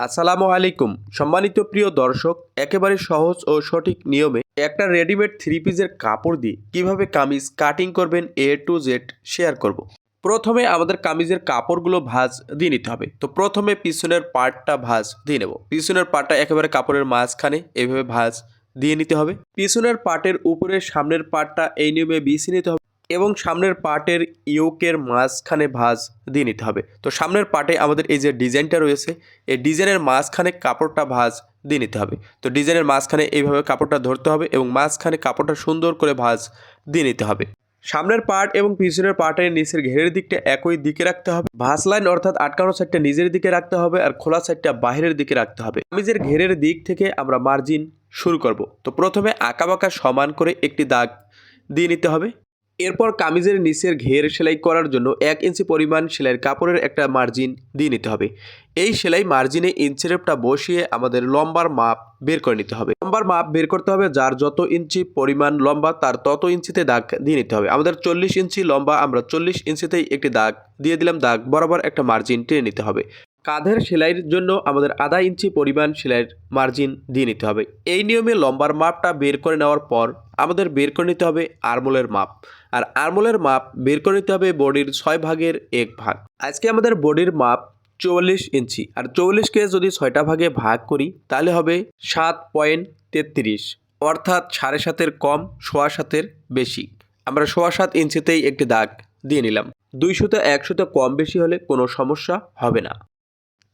আসসালামু আলাইকুম। সম্মানিত প্রিয় দর্শক, একেবারে সহজ ও সঠিক নিয়মে একটা রেডিমেড থ্রি পিসের কাপড় দিয়ে কীভাবে কামিজ কাটিং করবেন এ টু জেড শেয়ার করব। প্রথমে আমাদের কামিজের কাপড়গুলো ভাঁজ দিয়ে নিতে হবে। তো প্রথমে পিছনের পার্টটা ভাঁজ দিয়ে নেব। পিছনের পার্টটা একেবারে কাপড়ের মাঝখানে এভাবে ভাঁজ দিয়ে নিতে হবে। পিছনের পার্টের উপরে সামনের পার্টটা এই নিয়মে বিছিয়ে নিতে হবে। এবং সামনের পার্টের ইউকের মাঝখানে ভাঁজ দিয়ে নিতে হবে। তো সামনের পার্টে আমাদের এই যে ডিজাইনটা রয়েছে, এই ডিজাইনের মাঝখানে কাপড়টা ভাঁজ দিয়ে নিতে হবে। তো ডিজাইনের মাঝখানে এইভাবে কাপড়টা ধরতে হবে এবং মাঝখানে কাপড়টা সুন্দর করে ভাঁজ দিয়ে নিতে হবে। সামনের পার্ট এবং পিছনের পার্টের নিচের ঘেরের দিকটা একই দিকে রাখতে হবে। ভাঁজ লাইন অর্থাৎ আটকানো সাইডটা নিজের দিকে রাখতে হবে আর খোলা সাইডটা বাইরের দিকে রাখতে হবে। কামিজের ঘেরের দিক থেকে আমরা মার্জিন শুরু করব। তো প্রথমে আঁকাবাঁকা সমান করে একটি দাগ দিয়ে নিতে হবে। এরপর কামিজের নিচের ঘের সেলাই করার জন্য এক ইঞ্চি পরিমাণ সেলাইয়ের কাপড়ের একটা মার্জিন দিয়ে নিতে হবে। এই সেলাই মার্জিনে ইঞ্চিরেপটা বসিয়ে আমাদের লম্বার মাপ বের করে নিতে হবে। লম্বার মাপ বের করতে হবে যার যত ইঞ্চি পরিমাণ লম্বা তার তত ইঞ্চিতে দাগ দিয়ে নিতে হবে। আমাদের চল্লিশ ইঞ্চি লম্বা আমরা চল্লিশ ইঞ্চিতেই একটি দাগ দিয়ে দিলাম, দাগ বরাবর একটা মার্জিন টেনে নিতে হবে। কাঁধের সেলাইয়ের জন্য আমাদের আধা ইঞ্চি পরিমাণ সেলাইয়ের মার্জিন দিয়ে নিতে হবে। এই নিয়মে লম্বার মাপটা বের করে নেওয়ার পর আমাদের বের করে নিতে হবে আরমোলের মাপ। আর আরমোলের মাপ বের করে নিতে হবে বডির ছয় ভাগের এক ভাগ। আজকে আমাদের বডির মাপ চৌল্লিশ ইঞ্চি। আর চৌল্লিশকে যদি ছয়টা ভাগে ভাগ করি, তাহলে হবে সাত পয়েন্ট তেত্রিশ। অর্থাৎ সাড়ে সাতের কম, সোয়া সাতের বেশি। আমরা সোয়া সাত ইঞ্চিতেই একটি দাগ দিয়ে নিলাম। দুইশোতে একশোতে কম বেশি হলে কোনো সমস্যা হবে না।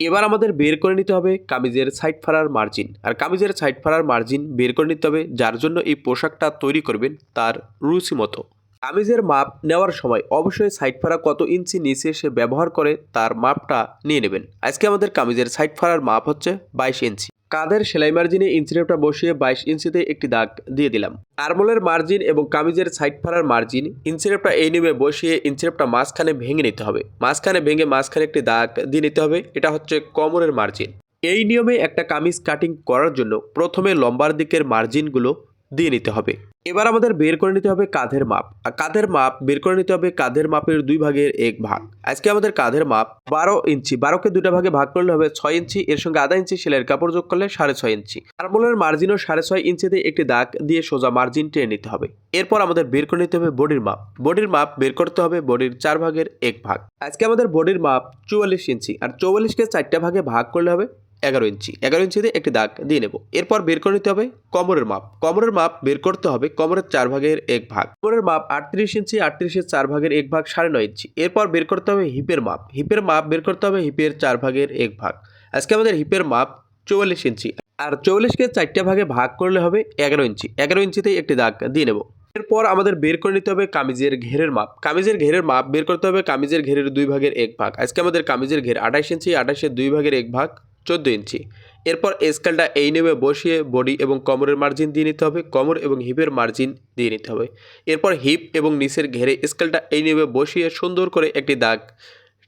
এবার আমাদের বের করে নিতে হবে কামিজের সাইড ফাড়ার মার্জিন আর কামিজের সাইড ফাড়ার মার্জিন বের করে নিতে হবে যার জন্য এই পোশাকটা তৈরি করবেন তার রুচি মতো। কামিজের মাপ নেওয়ার সময় অবশ্যই সাইড ফাড়া কত ইঞ্চি নিচে সে ব্যবহার করে তার মাপটা নিয়ে নেবেন। আজকে আমাদের কামিজের সাইড ফাড়ার মাপ হচ্ছে বাইশ ইঞ্চি। কাঁধের সেলাই মার্জিনে ইঞ্চিরেপটা বসিয়ে বাইশ ইঞ্চিতে একটি দাগ দিয়ে দিলাম। আরমোলের মার্জিন এবং কামিজের সাইড ফারার মার্জিন ইঞ্চিরেপটা এই নিয়মে বসিয়ে ইঞ্চিরেপটা মাঝখানে ভেঙে নিতে হবে। মাঝখানে ভেঙে মাঝখানে একটি দাগ দিয়ে নিতে হবে। এটা হচ্ছে কমরের মার্জিন। এই নিয়মে একটা কামিজ কাটিং করার জন্য প্রথমে লম্বার দিকের মার্জিনগুলো দিয়ে নিতে হবে। এবার আমাদের বের করে নিতে হবে কাঁধের মাপ। আর কাঁধের মাপ, বের করে নিতে হবে কাঁধের মাপের দুই ভাগের এক ভাগ। আজকে আমাদের কাঁধের মাপ বারো ইঞ্চি। বারোকে দুটা ভাগে ভাগ করলে হবে ছয় ইঞ্চি। এর সঙ্গে আধা ইঞ্চি সেলাইয়ের কাপড় যোগ করলে সাড়ে ছয় ইঞ্চি। আরমোলের মার্জিনও সাড়ে ছয় ইঞ্চিতে একটি দাগ দিয়ে সোজা মার্জিন টেনে নিতে হবে। এরপর আমাদের বের করে নিতে হবে বডির মাপ। বডির মাপ বের করতে হবে বডির চার ভাগের এক ভাগ। আজকে আমাদের বডির মাপ চুয়াল্লিশ ইঞ্চি। আর চৌয়াল্লিশকে চারটা ভাগে ভাগ করলে হবে এগারো ইঞ্চি। এগারো ইঞ্চিতে একটি দাগ দিয়ে নেব। এরপর বের করে নিতে হবে কমরের মাপ। কমরের মাপ বের করতে হবে কমরের চার ভাগের এক ভাগ। কমরের মাপ আটত্রিশ ইঞ্চি, আটত্রিশের চার ভাগের এক ভাগ সাড়ে নয় ইঞ্চি। এরপর বের করতে হবে হিপের মাপ। হিপের মাপ বের করতে হবে হিপের চার ভাগের এক ভাগ। আজকে আমাদের হিপের মাপ চৌয়াল্লিশ ইঞ্চি। আর চৌয়াল্লিশকে চারটা ভাগে ভাগ করলে হবে এগারো ইঞ্চি। এগারো ইঞ্চিতে একটি দাগ দিয়ে নেব। এরপর আমাদের বের করে নিতে হবে কামিজের ঘেরের মাপ। কামিজের ঘেরের মাপ বের করতে হবে কামিজের ঘেরের দুই ভাগের এক ভাগ। আজকে আমাদের কামিজের ঘের আঠাশ ইঞ্চি, আঠাশের দুই ভাগের এক ভাগ। চোদ্দ ইঞ্চি। এরপর স্কেলটা এই নেমে বসিয়ে বডি এবং কোমরের মার্জিন দিয়ে নিতে হবে, কোমর এবং হিপের মার্জিন দিয়ে নিতে হবে। এরপর হিপ এবং নিচের ঘেরে স্কেলটা এই নেমে বসিয়ে সুন্দর করে একটি দাগ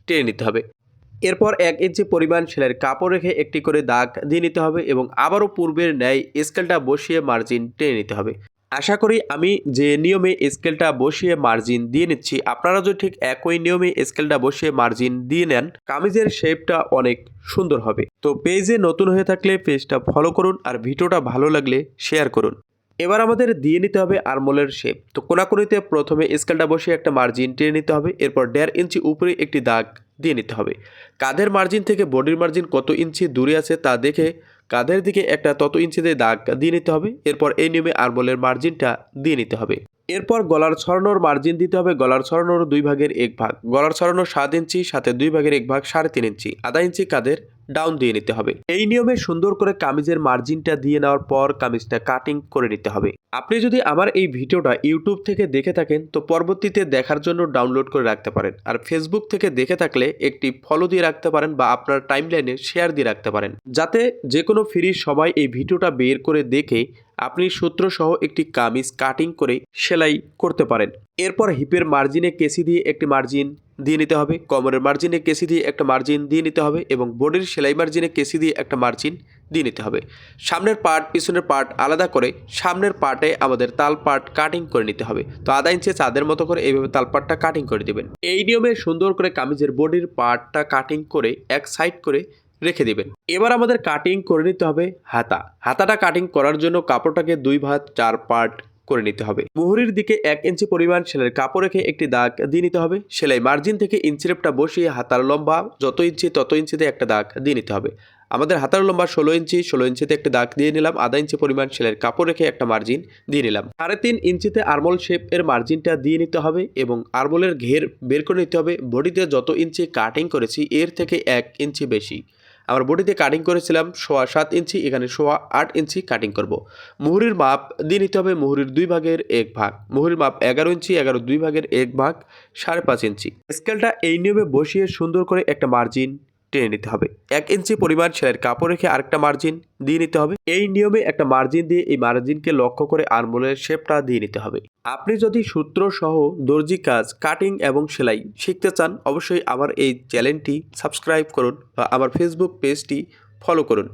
টেনে নিতে হবে। এরপর এক ইঞ্চি পরিমাণ সেলাইয়ের কাপড় রেখে একটি করে দাগ দিয়ে নিতে হবে এবং আবারও পূর্বের ন্যায় স্কেলটা বসিয়ে মার্জিন টেনে নিতে হবে। আশা করি আমি যে নিয়মে স্কেলটা বসিয়ে মার্জিন দিয়ে নিচ্ছি, আপনারা যদি ঠিক একই নিয়মে স্কেলটা বসিয়ে মার্জিন দিয়ে নেন, কামিজের শেপটা অনেক সুন্দর হবে। তো পেজে নতুন হয়ে থাকলে পেজটা ফলো করুন আর ভিডিওটা ভালো লাগলে শেয়ার করুন। এবার আমাদের দিয়ে নিতে হবে আরমোলের শেপ তো কোনাকুনিতে প্রথমে স্কেলটা বসিয়ে একটা মার্জিন টেনে নিতে হবে, এরপর দেড় ইঞ্চি উপরে একটি দাগ দিয়ে নিতে হবে। কাঁধের মার্জিন থেকে বডির মার্জিন কত ইঞ্চি দূরে আছে তা দেখে কাঁধের দিকে একটা তত ইঞ্চিতে দাগ দিয়ে নিতে হবে। এরপর এই নিয়মে আরবলের মার্জিনটা দিয়ে নিতে হবে। এরপর গলার ছড়ানোর মার্জিন দিতে হবে গলার ছড়ানোর দুই ভাগের এক ভাগ। গলার ছড়ানো সাত ইঞ্চি, সাথে দুই ভাগের এক ভাগ সাড়ে তিন ইঞ্চি। আধা ইঞ্চি কাঁধের ডাউন দিয়ে নিতে হবে। এই নিয়মে সুন্দর করে কামিজের মার্জিনটা দিয়ে নেওয়ার পর কামিজটা কাটিং করে নিতে হবে। আপনি যদি আমার এই ভিডিওটা ইউটিউব থেকে দেখে থাকেন, তো পরবর্তীতে দেখার জন্য ডাউনলোড করে রাখতে পারেন। আর ফেসবুক থেকে দেখে থাকলে একটি ফলো দিয়ে রাখতে পারেন বা আপনার টাইমলাইনে শেয়ার দিয়ে রাখতে পারেন। যাতে যে কোনো ফ্রি সবাই এই ভিডিওটা বের করে দেখে আপনি সূত্রসহ একটি কামিজ কাটিং করে সেলাই করতে পারেন। এরপর হিপের মার্জিনে কেসি দিয়ে একটি মার্জিন দিয়ে নিতে হবে, কোমরের মার্জিনে কেসি দিয়ে একটা মার্জিন দিয়ে নিতে হবে এবং বডির সেলাই মার্জিনে কেসি দিয়ে একটা মার্জিন দিয়ে নিতে হবে। সামনের পার্ট পিছনের পার্ট আলাদা করে সামনের পার্টে আমাদের তাল পার্ট কাটিং করে নিতে হবে। তো আধা ইঞ্চি চাঁদের মতো করে এইভাবে তাল পার্টটা কাটিং করে দেবেন। এই নিয়মে সুন্দর করে কামিজের বডির পার্টটা কাটিং করে এক সাইড করে রেখে দিবেন। এবার আমাদের কাটিং করে নিতে হবে হাতা। হাতাটা কাটিং করার জন্য কাপড়টাকে দুই ভাঁজ চার পার্ট করে নিতে হবে। মুহুরির দিকে এক ইঞ্চি পরিমাণ সেলাইয়ের কাপড় রেখে একটি দাগ দিয়ে নিতে হবে। সেলাই মার্জিন থেকে ইঞ্চিরেপটা বসিয়ে হাতার লম্বা যত ইঞ্চি তত ইঞ্চিতে একটা দাগ দিয়ে নিতে হবে। আমাদের হাতার লম্বা ষোলো ইঞ্চি, ষোলো ইঞ্চিতে একটা দাগ দিয়ে নিলাম। আধা ইঞ্চি পরিমাণ সেলাইয়ের কাপড় রেখে একটা মার্জিন দিয়ে নিলাম। সাড়ে তিন ইঞ্চিতে আরমোল শেপ এর মার্জিনটা দিয়ে নিতে হবে এবং আরমোলের ঘের বের করে নিতে হবে। বডিতে যত ইঞ্চি কাটিং করেছি, এর থেকে এক ইঞ্চি বেশি। আমার বডিতে কাটিং করেছিলাম, সোয়া সাত ইঞ্চি, এখানে সোয়া আট ইঞ্চি কাটিং করব। মুহুরির মাপ দিয়ে নিতে হবে মুহুরির দুই ভাগের এক ভাগ। মুহুরির মাপ এগারো ইঞ্চি, এগারো দুই ভাগের এক ভাগ সাড়ে পাঁচ ইঞ্চি। স্কেলটা এই নিয়মে বসিয়ে সুন্দর করে একটা মার্জিন টেনে নিতে হবে। এক ইঞ্চি পরিমাণ সেলাইয়ের কাপড় রেখে আরেকটা মার্জিন দিয়ে নিতে হবে। এই নিয়মে একটা মার্জিন দিয়ে এই মার্জিনকে লক্ষ্য করে আরমোলের শেপটা দিয়ে নিতে হবে। আপনি যদি সূত্র সহ দর্জি কাজ কাটিং এবং সেলাই শিখতে চান, অবশ্যই আমার এই চ্যানেলটি সাবস্ক্রাইব করুন বা আমার ফেসবুক পেজটি ফলো করুন।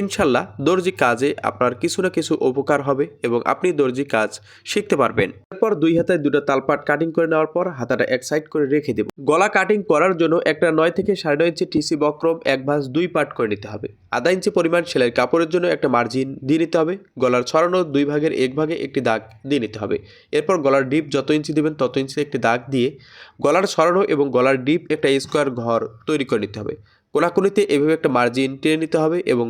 ইনশাল্লাহ দর্জি কাজে আপনার কিছু না কিছু উপকার হবে এবং আপনি দর্জি কাজ শিখতে পারবেন। এরপর দুই হাতে দুটো তালপাট কাটিং করে নেওয়ার পর হাতাটা এক সাইড করে রেখে দেব। গলা কাটিং করার জন্য একটা নয় থেকে সাড়ে নয় ইঞ্চি টিসি বক্রম এক ভাঁজ দুই পার্ট করে নিতে হবে। আধা ইঞ্চি পরিমাণ সেলাইয়ের কাপড়ের জন্য একটা মার্জিন দিয়ে নিতে হবে। গলার ছড়ানো দুই ভাগের এক ভাগে একটি দাগ দিয়ে নিতে হবে। এরপর গলার ডিপ যত ইঞ্চি দেবেন তত ইঞ্চি একটি দাগ দিয়ে গলার ছড়ানো এবং গলার ডিপ একটা স্কোয়ার ঘর তৈরি করে নিতে হবে। কোনাকুনিতে এভাবে একটা মার্জিন টেনে নিতে হবে এবং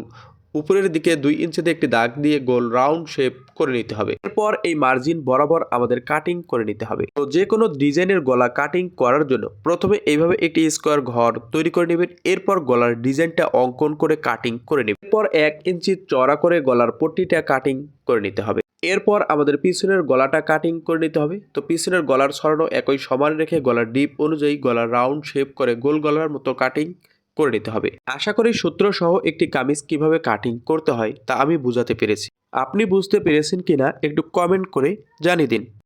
উপরের দিকে দুই ইঞ্চিতে একটি দাগ দিয়ে গোল রাউন্ড শেপ করে নিতে হবে। এরপর এই মার্জিন বরাবর আমাদের কাটিং করে নিতে হবে। তো যে কোনো ডিজাইনের গলা কাটিং করার জন্য প্রথমে এইভাবে একটি স্কোয়ার ঘর তৈরি করে নেবেন। এরপর গলার ডিজাইনটা অঙ্কন করে কাটিং করে নেবেন। এরপর এক ইঞ্চি চড়া করে গলার পট্টিটা কাটিং করে নিতে হবে। এরপর আমাদের পিছনের গলাটা কাটিং করে নিতে হবে। তো পিছনের গলার ছড়ানো একই সমান রেখে গলার ডিপ অনুযায়ী গলার রাউন্ড শেপ করে গোল গলার মতো কাটিং করে নিতে হবে। আশা করি সূত্র সহ একটি কামিজ কীভাবে কাটিং করতে হয় তা আমি বুঝাতে পেরেছি। আপনি বুঝতে পেরেছেন কিনা একটু কমেন্ট করে জানিয়ে দিন।